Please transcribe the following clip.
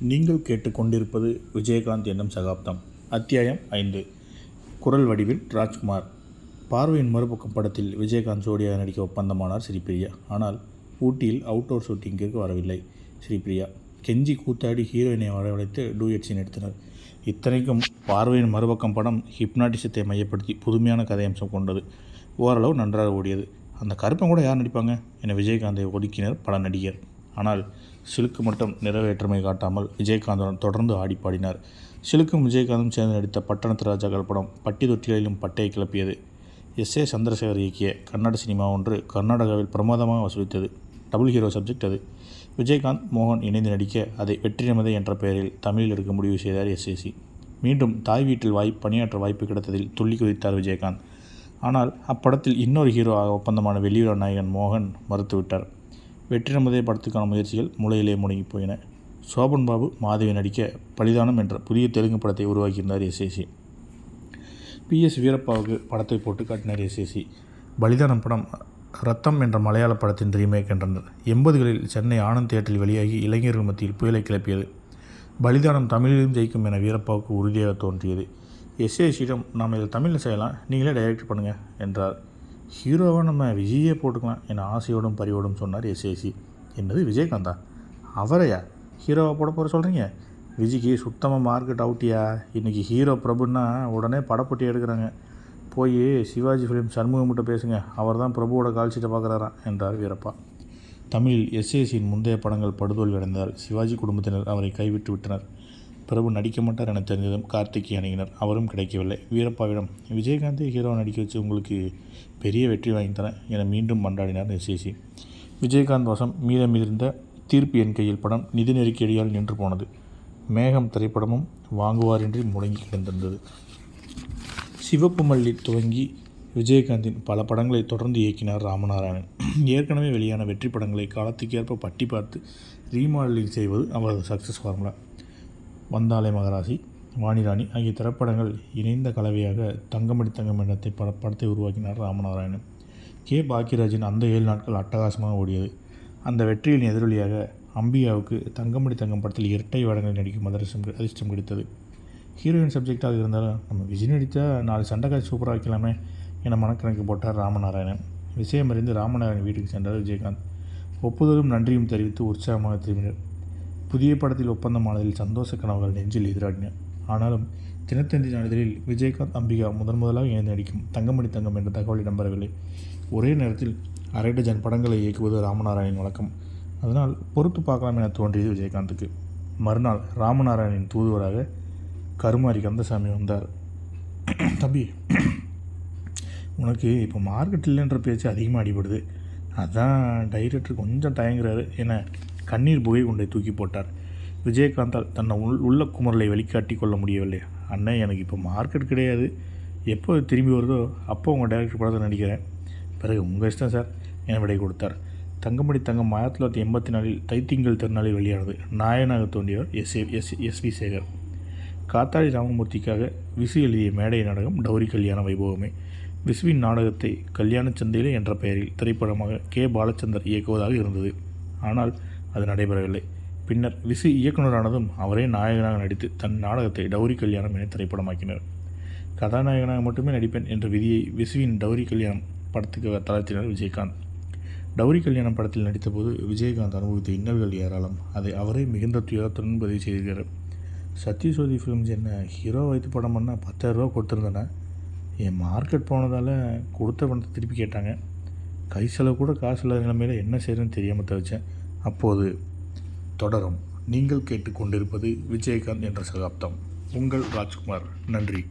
நீங்கள் கேட்டுக்கொண்டிருப்பது விஜயகாந்த் என்னும் சகாப்தம். அத்தியாயம் ஐந்து. குரல் வடிவில் ராஜ்குமார். பார்வையின் மறுபக்கம் படத்தில் விஜயகாந்த் ஜோடியாக நடிக்க ஒப்பந்தமானார் ஸ்ரீபிரியா. ஆனால் ஊட்டியில் அவுட்டோர் ஷூட்டிங்கிற்கு வரவில்லை ஸ்ரீபிரியா. கெஞ்சி கூத்தாடி ஹீரோயினை வரவழைத்து டூயட் சீன் எடுத்தனர். இத்தனைக்கும் பார்வையின் மறுபக்கம் படம் ஹிப்னாட்டிசத்தை மையப்படுத்தி புதுமையான கதையம்சம் கொண்டது. ஓரளவு நன்றாக ஓடியது. அந்த கருப்பம் கூட யார் நடிப்பாங்க? என விஜயகாந்தை ஒதுக்கினர் பல நடிகர் ஆனால் சிலுக்கு மட்டும் நிறைவேற்றமை காட்டாமல் விஜயகாந்துடன் தொடர்ந்து ஆடி பாடினார். சிலுக்கும் விஜயகாந்தும் சேர்ந்து நடித்த பட்டணத்து ராஜாக்கள் படம் பட்டி தொட்டிகளிலும் பட்டையை கிளப்பியது. எஸ். ஏ. சந்திரசேகர் இயக்கிய கன்னட சினிமா ஒன்று கர்நாடகாவில் பிரமாதமாக வசூலித்தது. டபுள் ஹீரோ சப்ஜெக்ட் அது. விஜயகாந்த் மோகன் இணைந்து நடிக்க அதை வெற்றிநமதை என்ற பெயரில் தமிழில் எடுக்க முடிவு செய்தார் எஸ்ஏசி மீண்டும் தாய் வீட்டில் வாய் பணியாற்ற வாய்ப்பு கிடைத்ததில் துள்ளி குதித்தார் விஜயகாந்த். ஆனால் அப்படத்தில் இன்னொரு ஹீரோ ஆக ஒப்பந்தமான வெளியுறவு நாயகன் மோகன் மறுத்துவிட்டார். வெற்றிநமதே படத்துக்கான முயற்சிகள் மூளையிலே முடங்கி போயின. சோபன் பாபு மாதவி நடிக்க பலிதானம் என்ற புதிய தெலுங்கு படத்தை உருவாக்கியிருந்தார் எஸ்ஏசி பி எஸ் வீரப்பாவுக்கு படத்தை போட்டு காட்டினார் எஸ்ஏசி பலிதானம் படம் ரத்தம் என்ற மலையாள படத்தின் ரீமேக் என்றனர் எண்பதுகளில் சென்னை ஆனந்த் தியேட்டரில் வெளியாகி இளைஞர்கள் மத்தியில் புயலை கிளப்பியது. பலிதானம் தமிழிலும் ஜெயிக்கும் என வீரப்பாவுக்கு உறுதியாக தோன்றியது. எஸ்ஏசியிடம் நாம் இதை தமிழில் செய்யலாம். நீங்களே டைரக்ட் பண்ணுங்கள் என்றார். ஹீரோவை நம்ம விஜயே போட்டுக்கலாம் என ஆசையோடும் பரிவோடும் சொன்னார் எஸ்ஏசி என்னது விஜயகாந்தா? அவரையா? ஹீரோவை போட போகிற சொல்கிறீங்க விஜய்க்கு சுத்தமாக மார்க்கெட் அவுட்டியா இன்றைக்கி ஹீரோ பிரபுன்னா உடனே படப்பொட்டி எடுக்கிறாங்க. போய் சிவாஜி ஃபிலிம் சண்முகம்கிட்ட பேசுங்க. அவர் தான் பிரபுவோட கால்ஷீட்டை பார்க்குறாராம் என்றார் வீரப்பா. தமிழில் எஸ்ஏசியின் முந்தைய படங்கள் படுதோல்வி அடைந்தால் சிவாஜி குடும்பத்தினர் அவரை கைவிட்டு விட்டனர். பிரபு நடிக்க மாட்டார் என தெரிந்ததும் கார்த்திகை அணுகினர் அவரும் கிடைக்கவில்லை. வீரப்பாவிடம் விஜயகாந்தை ஹீரோ நடிக்க வச்சு உங்களுக்கு பெரிய வெற்றி வாங்கி தரேன் என மீண்டும் மன்றாடினார் எஸ்ஏசி விஜயகாந்த் வசம் மீதமிருந்த தீர்ப்பு என் கையில் படம் நிதி நெருக்கடியால் நின்று போனது. மேகம் திரைப்படமும் வாங்குவாரின்றி முடங்கி கிடந்திருந்தது. சிவப்பு மல்லி துவங்கி விஜயகாந்தின் பல படங்களை தொடர்ந்து இயக்கினார் ராமநாராயணன். ஏற்கனவே வெளியான வெற்றி படங்களை காலத்துக்கேற்ப பட்டி பார்த்து ரீமாடலிங் செய்வது அவரது சக்ஸஸ் ஃபார்முலா வந்தாலை மகராசி. வாணிராணி ஆகிய திரைப்படங்கள் இணைந்த கலவையாக தங்கமடி தங்கம் எண்ணத்தை பட படத்தை உருவாக்கினார் ராமநாராயணன். கே. பாக்கியராஜின் அந்த ஏழு நாட்கள் அட்டகாசமாக ஓடியது. அந்த வெற்றியின் எதிரொலியாக அம்பியாவுக்கு தங்கமடி தங்கம் படத்தில் இரட்டை வேடங்களில் நடிக்கும் அதிர்ஷ்டம் அதிர்ஷ்டம் கிடைத்தது. ஹீரோயின் சப்ஜெக்டாக இருந்தாலும் நம்ம விஜய் நடித்தா நாலு சண்டைக்காட்சி சூப்பராக வைக்கலாமே என மனக்கணக்கு போட்டார் ராமநாராயணன். விஷயம் அறிந்து ராமநாராயணன் வீட்டுக்கு சென்றார் விஜயகாந்த். ஒப்புதலும் நன்றியும் தெரிவித்து உற்சாகமாக திரும்பினர். புதிய படத்தில் ஒப்பந்தமானதில் சந்தோஷ கனவுகள் நெஞ்சில் எதிராடினர். ஆனாலும் தினத்தந்தி நாளிதழில் விஜயகாந்த் அம்பிகா முதன் முதலாக இணைந்து நடிக்கும் தங்கமணி தங்கம் என்ற தகவல் இடம்பெறவில்லை ஒரே நேரத்தில் அரை டஜன் படங்களை இயக்குவது ராமநாராயணின் வழக்கம். அதனால் பொறுத்து பார்க்கலாம் என தோன்றியது விஜயகாந்துக்கு. மறுநாள் ராமநாராயணின் தூதுவராக கருமாரி கந்தசாமி வந்தார். தம்பி உனக்கு இப்போ மார்க்கெட் இல்லைன்ற பேச்சு அதிகமாக அடிபடுது. அதான் டைரக்டர் கொஞ்சம் தயங்குறாரு. என கண்ணீர் புகை குண்டை தூக்கி போட்டார். விஜயகாந்தால் தன்னை உள் உள்ள குமரலை வெளிக்காட்டி கொள்ள முடியவில்லை. அண்ணன் எனக்கு இப்போ மார்க்கெட் கிடையாது. எப்போ திரும்பி வருதோ அப்போ உங்கள் டைரக்டர் படத்தை நடிக்கிறேன். பிறகு உங்கள் இஷ்டம் சார் என விடை கொடுத்தார். தங்கமணி தங்கம் ஆயிரத்தி தொள்ளாயிரத்தி எண்பத்தி நாலில் தைத்திங்கள் திருநாளில் வெளியானது. நாயனாக தோன்றியவர் S S S V Sekar. Kathadi ராமமூர்த்திக்காக Visu எழுதிய மேடை நாடகம் டௌரி கல்யாண வைபவமே. விசுவின் நாடகத்தை கல்யாண சந்தையிலே என்ற பெயரில் திரைப்படமாக கே. பாலச்சந்தர் இயக்குவதாக இருந்தது. ஆனால் அது நடைபெறவில்லை. பின்னர் விசு இயக்குனரானதும் அவரே நாயகனாக நடித்து தன் நாடகத்தை டௌரி கல்யாணம் என திரைப்படமாக்கினர். கதாநாயகனாக மட்டுமே நடிப்பேன் என்ற விதியை விசுவின் டௌரி கல்யாணம் படத்துக்கு தளர்த்தினர் விஜயகாந்த். டௌரி கல்யாணம் படத்தில் நடித்தபோது விஜயகாந்த் அனுபவித்த இன்னல்கள் ஏராளம். அதை அவரே மிகுந்த துயரத்துடன் பதிவு செய்திருக்கிறார். சத்யசோதி ஃபிலிம்ஸ் என்ன ஹீரோ வைத்து படம் பண்ணால் பத்தாயிரரூபா கொடுத்துருந்தேனே? என் மார்க்கெட் போனதால் கொடுத்த பணத்தை திருப்பி கேட்டாங்க. கை செலவு கூட காசு இல்லாத நிலைமையில் என்ன செய்யறதுன்னு தெரியாமல் தவிச்சேன். அப்போது தொடரும். நீங்கள் கேட்டுக்கொண்டிருப்பது விஜயகாந்த் என்ற சகாப்தம். உங்கள் ராஜ்குமார். நன்றி.